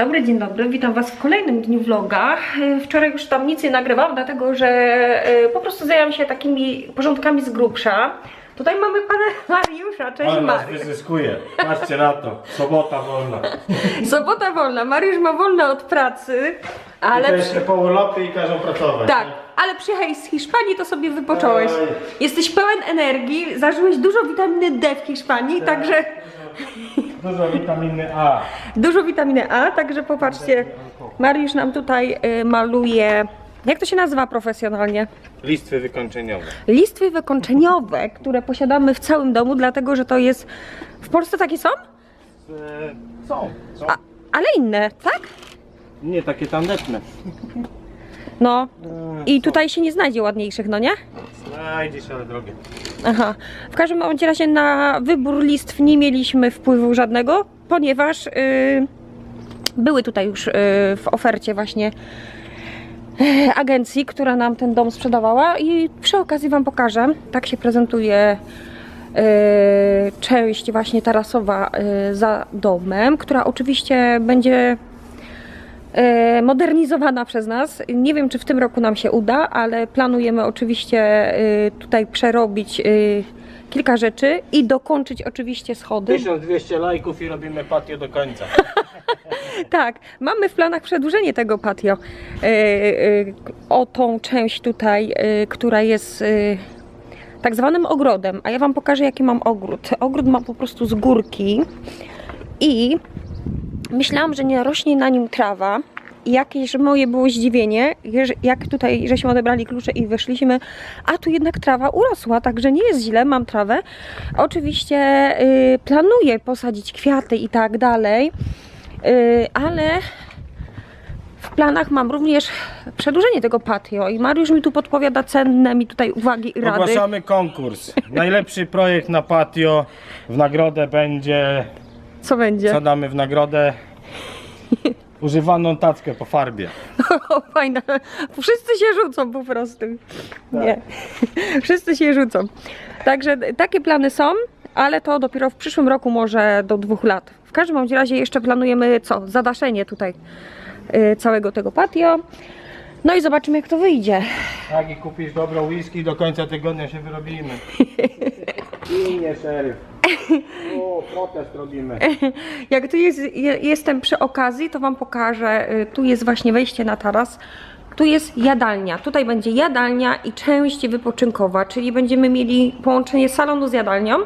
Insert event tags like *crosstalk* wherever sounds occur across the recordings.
dobry, dzień dobry. Witam Was w kolejnym dniu vloga. E, Wczoraj już tam nic nie nagrywam, dlatego że e, po prostu zajęłam się takimi porządkami z grubsza. Tutaj mamy pana *laughs* Mariusza, cześć Ale nas Mariusz. wyzyskuje. Patrzcie na to. Sobota wolna. Sobota wolna, Mariusz ma wolne od pracy, Ale... I to jeszcze po urlopie i każą pracować. Tak, nie? ale przyjechałeś z Hiszpanii, to sobie wypocząłeś. Oj. Jesteś pełen energii, zażyłeś dużo witaminy D w Hiszpanii, także Dużo witaminy A. dużo witaminy A, także popatrzcie, Mariusz nam tutaj y, maluje, jak to się nazywa profesjonalnie? Listwy wykończeniowe. Listwy wykończeniowe, które posiadamy w całym domu, dlatego że to jest, w Polsce takie są? E, Są. Są. A, ale inne, tak? Nie takie tandetne. No, i tutaj się nie znajdzie ładniejszych, no nie? Znajdziesz, ale drogie. Aha. W każdym razie na wybór listw nie mieliśmy wpływu żadnego, ponieważ y, były tutaj już y, w ofercie właśnie y, agencji, która nam ten dom sprzedawała i przy okazji Wam pokażę, tak się prezentuje y, część właśnie tarasowa y, za domem, która oczywiście będzie modernizowana przez nas. Nie wiem, czy w tym roku nam się uda, ale planujemy oczywiście e, tutaj przerobić e, kilka rzeczy i dokończyć oczywiście schody. 1200 lajków i robimy patio do końca. *laughs* Tak, mamy w planach przedłużenie tego patio e, e, o tą część tutaj, e, która jest e, tak zwanym ogrodem. A ja Wam pokażę, jaki mam ogród. Ogród mam po prostu z górki i myślałam, że nie rośnie na nim trawa. I jakieś moje było zdziwienie, jak tutaj żeśmy odebrali klucze i wyszliśmy, a tu jednak trawa urosła, także nie jest źle, mam trawę. Oczywiście y, planuję posadzić kwiaty i tak dalej, y, ale w planach mam również przedłużenie tego patio i Mariusz mi tu podpowiada cenne mi tutaj uwagi i rady. Ogłaszamy konkurs. Najlepszy projekt na patio. W nagrodę będzie. Co będzie? Co damy w nagrodę? *laughs* Używaną tackę po farbie. O, fajna. Wszyscy się rzucą po prostu. Nie. *laughs* Wszyscy się rzucą. Także takie plany są, ale to dopiero w przyszłym roku, może do dwóch lat. W każdym bądź razie jeszcze planujemy co? Zadaszenie tutaj y, całego tego patio. No i zobaczymy jak to wyjdzie. Jak i kupisz dobrą whisky, do końca tygodnia się wyrobimy. *laughs* I nie szeryf. O, protest robimy. *laughs* Jak tu jest, je, jestem przy okazji, to Wam pokażę. Y, Tu jest właśnie wejście na taras. Tu jest jadalnia. Tutaj będzie jadalnia i część wypoczynkowa, czyli będziemy mieli połączenie salonu z jadalnią.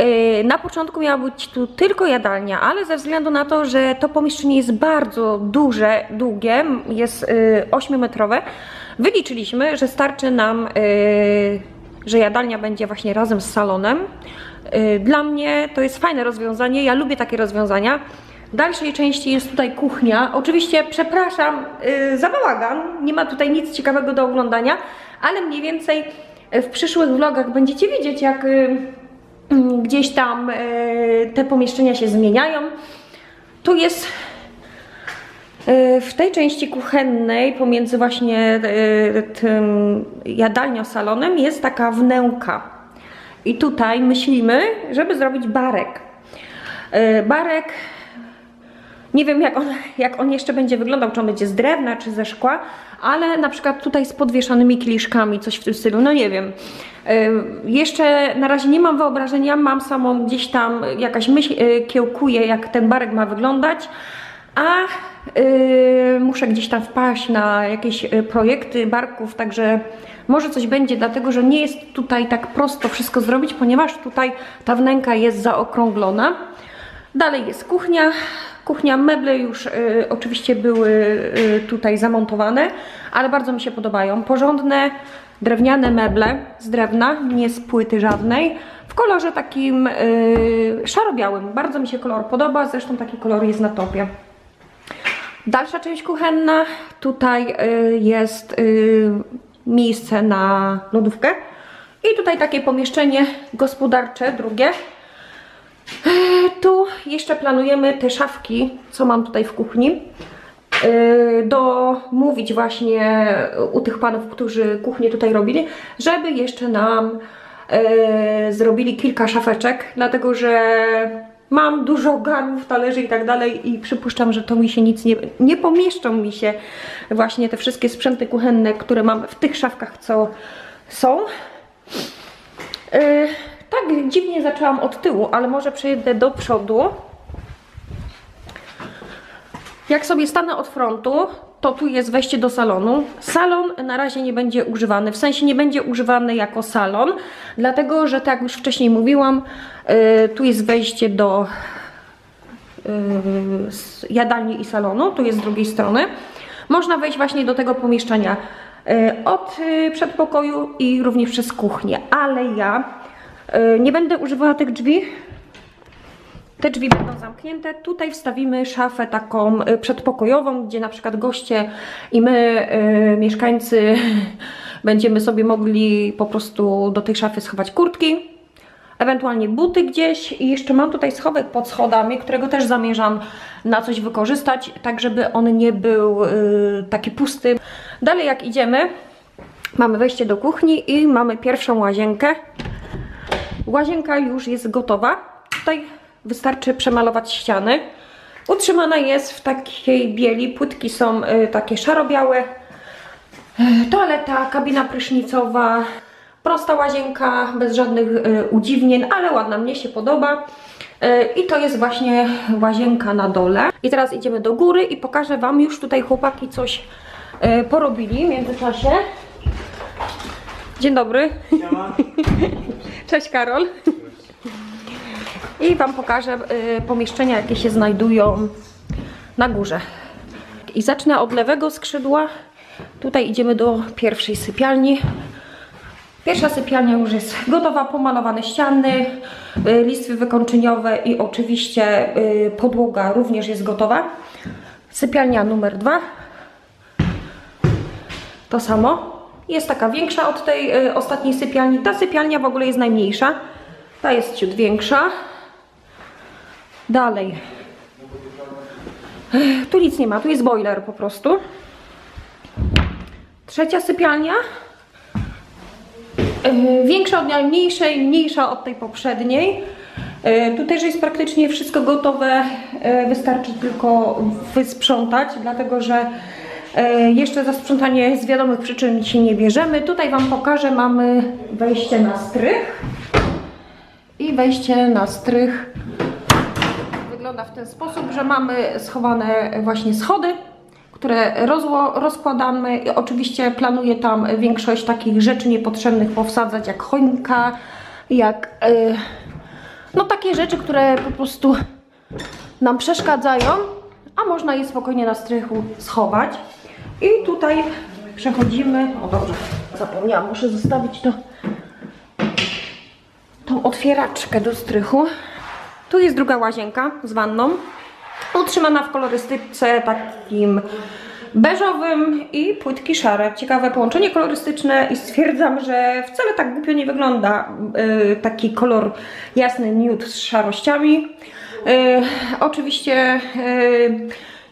Y, Na początku miała być tu tylko jadalnia, ale ze względu na to, że to pomieszczenie jest bardzo duże, długie, jest 8-metrowe, wyliczyliśmy, że starczy nam, y, że jadalnia będzie właśnie razem z salonem. Y, Dla mnie to jest fajne rozwiązanie, ja lubię takie rozwiązania. W dalszej części jest tutaj kuchnia. Oczywiście przepraszam y, za bałagan, nie ma tutaj nic ciekawego do oglądania, ale mniej więcej y, w przyszłych vlogach będziecie widzieć, jak mm, gdzieś tam te pomieszczenia się zmieniają. Tu jest w tej części kuchennej, pomiędzy właśnie tym jadalnią, salonem, jest taka wnęka. I tutaj myślimy, żeby zrobić barek. Y, Barek, nie wiem jak on, jak on jeszcze będzie wyglądał, czy on będzie z drewna, czy ze szkła, ale na przykład tutaj z podwieszanymi kieliszkami, coś w tym stylu, no nie wiem. Y, Jeszcze na razie nie mam wyobrażenia, mam samą gdzieś tam jakaś myśl y, kiełkuje, jak ten barek ma wyglądać, a muszę gdzieś tam wpaść na jakieś projekty barków, także może coś będzie, dlatego że nie jest tutaj tak prosto wszystko zrobić, ponieważ tutaj ta wnęka jest zaokrąglona. Dalej jest kuchnia. Kuchnia, meble już y, oczywiście były y, tutaj zamontowane, ale bardzo mi się podobają. Porządne, drewniane meble z drewna, nie z płyty żadnej, w kolorze takim y, szaro-białym. Bardzo mi się kolor podoba, zresztą taki kolor jest na topie. Dalsza część kuchenna, tutaj y, jest y, miejsce na lodówkę i tutaj takie pomieszczenie gospodarcze, drugie. E, Tu jeszcze planujemy te szafki, co mam tutaj w kuchni, e, domówić właśnie u tych panów, którzy kuchnię tutaj robili, żeby jeszcze nam e, zrobili kilka szafeczek, dlatego że mam dużo garów, talerzy i tak dalej i przypuszczam, że to mi się nic nie, nie pomieszczą mi się właśnie te wszystkie sprzęty kuchenne, które mam w tych szafkach, co są. Yy, tak dziwnie zaczęłam od tyłu, ale może przejdę do przodu. Jak sobie stanę od frontu, to tu jest wejście do salonu. Salon na razie nie będzie używany, w sensie nie będzie używany jako salon, dlatego że tak jak już wcześniej mówiłam, yy, tu jest wejście do yy, jadalni i salonu, tu jest z drugiej strony. Można wejść właśnie do tego pomieszczenia yy, od yy, przedpokoju i również przez kuchnię, ale ja yy, nie będę używała tych drzwi, te drzwi będą zamknięte. Tutaj wstawimy szafę taką y, przedpokojową, gdzie na przykład goście i my, y, mieszkańcy, *laughs* będziemy sobie mogli po prostu do tej szafy schować kurtki, ewentualnie buty gdzieś. I jeszcze mam tutaj schowek pod schodami, którego też zamierzam na coś wykorzystać, tak żeby on nie był y, taki pusty. Dalej jak idziemy, mamy wejście do kuchni i mamy pierwszą łazienkę. Łazienka już jest gotowa. Tutaj wystarczy przemalować ściany. Utrzymana jest w takiej bieli. Płytki są y, takie szaro-białe. Y, Toaleta, kabina prysznicowa. Prosta łazienka, bez żadnych y, udziwnień, ale ładna, mnie się podoba. I to jest właśnie łazienka na dole. I teraz idziemy do góry i pokażę Wam już tutaj chłopaki coś porobili w międzyczasie. Dzień dobry. *laughs* Cześć Karol. *laughs* I Wam pokażę y, pomieszczenia, jakie się znajdują na górze. I zacznę od lewego skrzydła. Tutaj idziemy do pierwszej sypialni. Pierwsza sypialnia już jest gotowa, pomalowane ściany, y, listwy wykończeniowe i oczywiście y, podłoga również jest gotowa. Sypialnia numer dwa. To samo. Jest taka większa od tej ostatniej sypialni. Ta sypialnia w ogóle jest najmniejsza. Ta jest ciut większa. Dalej. Tu nic nie ma, tu jest boiler po prostu. Trzecia sypialnia. Większa od najmniejszej, mniejsza od tej poprzedniej. Yy, Tu też jest praktycznie wszystko gotowe, wystarczy tylko wysprzątać, dlatego że jeszcze za sprzątanie z wiadomych przyczyn się nie bierzemy. Tutaj Wam pokażę, mamy wejście na strych i wejście na strych wygląda w ten sposób, że mamy schowane właśnie schody, które rozło, rozkładamy. I Oczywiście planuję tam większość takich rzeczy niepotrzebnych powsadzać, jak choinka, jak y, no takie rzeczy, które po prostu nam przeszkadzają, a można je spokojnie na strychu schować. I tutaj przechodzimy. O dobrze, zapomniałam, muszę zostawić to tą otwieraczkę do strychu. Tu jest druga łazienka z wanną. Utrzymana w kolorystyce takim beżowym i płytki szare. Ciekawe połączenie kolorystyczne i stwierdzam, że wcale tak głupio nie wygląda yy, taki kolor jasny nude z szarościami. Yy, oczywiście yy,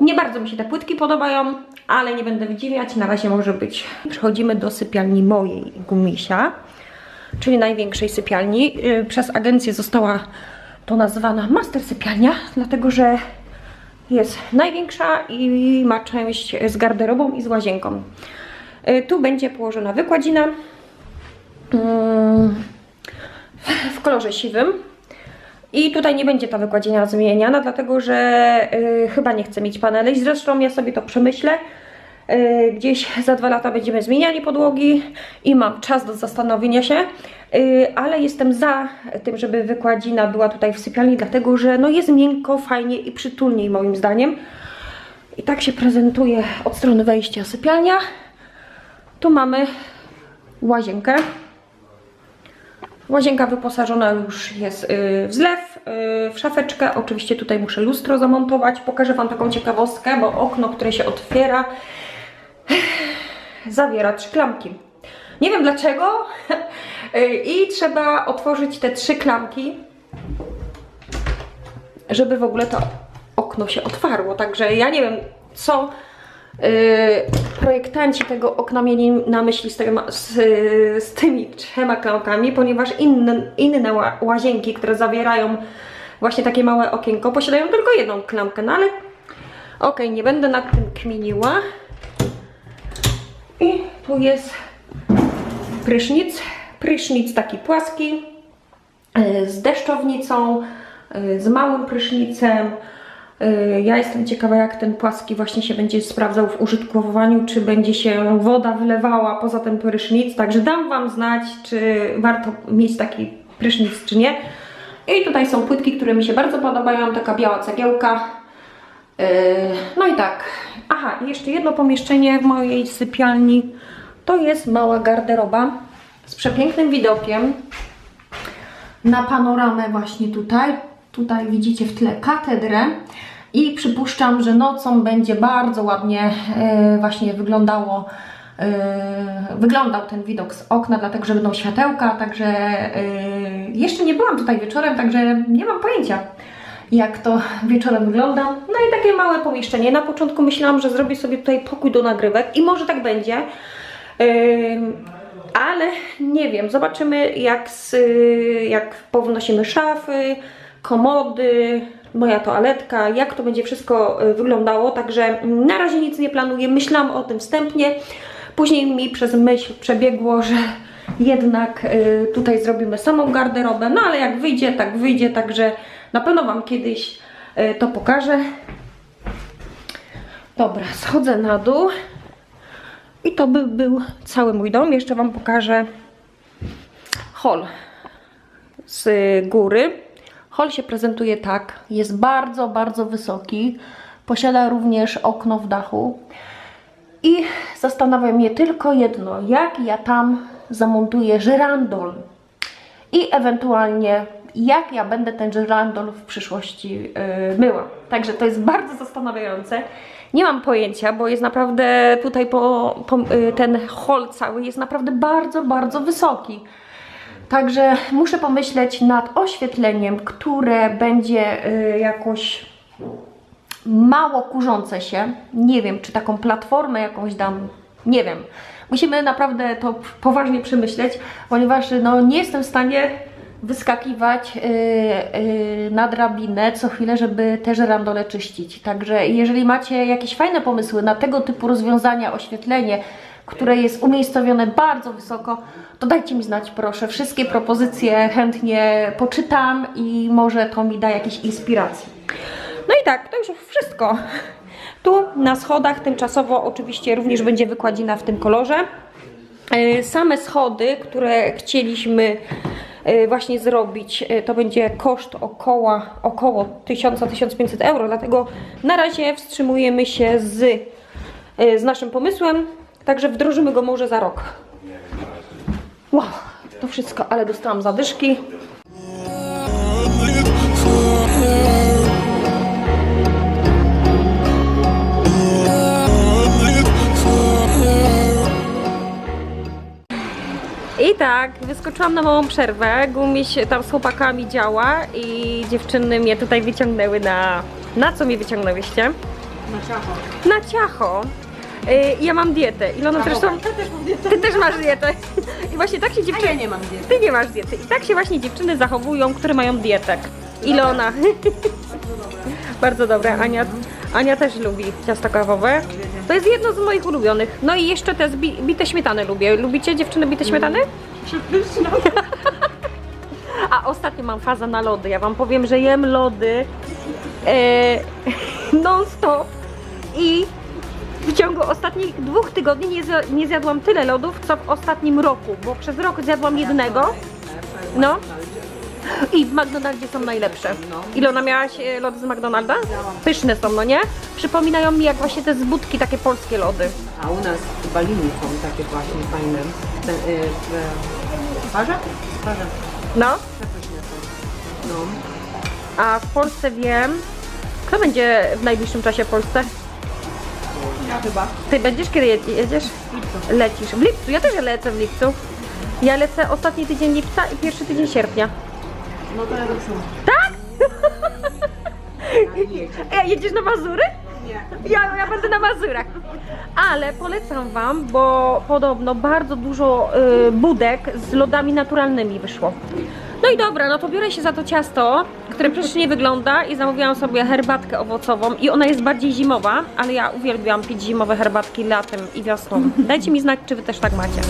nie bardzo mi się te płytki podobają, ale nie będę wydziwiać, na razie może być. Przechodzimy do sypialni mojej gumisia czyli największej sypialni. Yy, Przez agencję została to nazwana master sypialnia, dlatego że jest największa i ma część z garderobą i z łazienką. Yy, Tu będzie położona wykładzina yy, w kolorze siwym. I tutaj nie będzie ta wykładzina zmieniana, dlatego że yy, chyba nie chcę mieć paneli. Zresztą ja sobie to przemyślę. Yy, Gdzieś za dwa lata będziemy zmieniali podłogi i mam czas do zastanowienia się, Yy, ale jestem za tym, żeby wykładzina była tutaj w sypialni, dlatego że no jest miękko, fajnie i przytulniej moim zdaniem. I tak się prezentuje od strony wejścia sypialnia. Tu mamy łazienkę. Łazienka wyposażona już jest yy, w zlew, w szafeczkę. Oczywiście tutaj muszę lustro zamontować. Pokażę Wam taką ciekawostkę, bo okno, które się otwiera, zawiera trzy klamki. Nie wiem dlaczego. Yy, *laughs* I trzeba otworzyć te trzy klamki, żeby w ogóle to okno się otwarło. Także ja nie wiem, co yy, projektanci tego okna mieli na myśli z, tego, z, z tymi trzema klamkami, ponieważ inne, inne ła- łazienki, które zawierają właśnie takie małe okienko. Posiadają tylko jedną klamkę, no ale okej, nie będę nad tym kminiła. Tu jest prysznic. Prysznic taki płaski, y, z deszczownicą, y, z małym prysznicem. Y, Ja jestem ciekawa, jak ten płaski właśnie się będzie sprawdzał w użytkowaniu, czy będzie się woda wylewała poza ten prysznic. Także dam Wam znać, czy warto mieć taki prysznic, czy nie. I tutaj są płytki, które mi się bardzo podobają. Taka biała cegiełka. No i tak. Aha, jeszcze jedno pomieszczenie w mojej sypialni. To jest mała garderoba z przepięknym widokiem na panoramę właśnie tutaj. Tutaj widzicie w tle katedrę i przypuszczam, że nocą będzie bardzo ładnie e, właśnie wyglądało e, wyglądał ten widok z okna, dlatego że będą światełka, także e, jeszcze nie byłam tutaj wieczorem, także nie mam pojęcia jak to wieczorem wygląda. No i takie małe pomieszczenie. Na początku myślałam, że zrobię sobie tutaj pokój do nagrywek i może tak będzie. Ale nie wiem, zobaczymy jak, z, jak pownosimy szafy, komody, moja toaletka, jak to będzie wszystko y, wyglądało. Także na razie nic nie planuję. Myślałam o tym wstępnie. Później mi przez myśl przebiegło, że jednak y, tutaj zrobimy samą garderobę. No ale jak wyjdzie, tak wyjdzie. Także na pewno Wam kiedyś y, to pokażę. Dobra, schodzę na dół. I to by był cały mój dom. Jeszcze Wam pokażę hol z góry. Hol się prezentuje tak. Jest bardzo, bardzo wysoki. Posiada również okno w dachu. I zastanawia mnie tylko jedno, jak ja tam zamontuję żyrandol i ewentualnie jak ja będę ten żyrandol w przyszłości yy, myła. Także to jest bardzo zastanawiające. Nie mam pojęcia, bo jest naprawdę tutaj po, po, yy, ten hol cały jest naprawdę bardzo, bardzo wysoki. Także muszę pomyśleć nad oświetleniem, które będzie yy, jakoś mało kurzące się. Nie wiem, czy taką platformę jakąś dam. Nie wiem. Musimy naprawdę to poważnie przemyśleć, ponieważ no, nie jestem w stanie wyskakiwać yy, yy, na drabinę co chwilę, żeby te żerandole czyścić. Także jeżeli macie jakieś fajne pomysły na tego typu rozwiązania, oświetlenie, które jest umiejscowione bardzo wysoko, to dajcie mi znać proszę. Wszystkie propozycje chętnie poczytam i może to mi da jakieś inspiracje. No i tak, to już wszystko. Tu na schodach tymczasowo oczywiście również będzie wykładzina w tym kolorze. E, Same schody, które chcieliśmy właśnie zrobić, e, to będzie koszt około, około 1000-1500 euro, dlatego na razie wstrzymujemy się z, e, z naszym pomysłem, także wdrożymy go może za rok. Wow, to wszystko, ale dostałam zadyszki. Tak, wyskoczyłam na małą przerwę. Gumiś tam z chłopakami działa i dziewczyny mnie tutaj wyciągnęły na. Na co mnie wyciągnęłyście? Na ciacho. Na ciacho. Y, ja mam dietę. Ilona zresztą. Ja też dietę. Ty też masz dietę. I właśnie tak się A dziewczyny. ja nie mam diety. Ty nie masz diety. I tak się właśnie dziewczyny zachowują, które mają dietę. Ilona. *laughs* Bardzo dobre. Ania, Ania też lubi ciasto kawowe. To jest jedno z moich ulubionych. No i jeszcze te bite śmietany lubię. Lubicie dziewczyny bite śmietany? *laughs* A ostatnio mam fazę na lody. Ja wam powiem, że jem lody e, *laughs* non stop i w ciągu ostatnich dwóch tygodni nie, nie zjadłam tyle lodów, co w ostatnim roku, bo przez rok zjadłam jednego. No. I w McDonaldzie są najlepsze. Ilona miałaś e, lody z McDonalda? Pyszne są, no nie? Przypominają mi jak właśnie te z budki, takie polskie lody. A u nas w Balini są takie właśnie fajne. W parze? W parze. No. No. A w Polsce wiem. Kto będzie w najbliższym czasie w Polsce? Ja chyba. Ty będziesz kiedy je- jedziesz? Lecisz. W lipcu, ja też lecę w lipcu. Ja lecę ostatni tydzień lipca i pierwszy tydzień sierpnia. No to ja tak *laughs* samo. A jedziesz na Mazury? Nie. Ja, ja będę na Mazurach. Ale polecam Wam, bo podobno bardzo dużo y, budek z lodami naturalnymi wyszło. No i dobra, no to biorę się za to ciasto, które przecież nie wygląda i zamówiłam sobie herbatkę owocową i ona jest bardziej zimowa, ale ja uwielbiam pić zimowe herbatki latem i wiosną. Dajcie mi znać, czy wy też tak macie.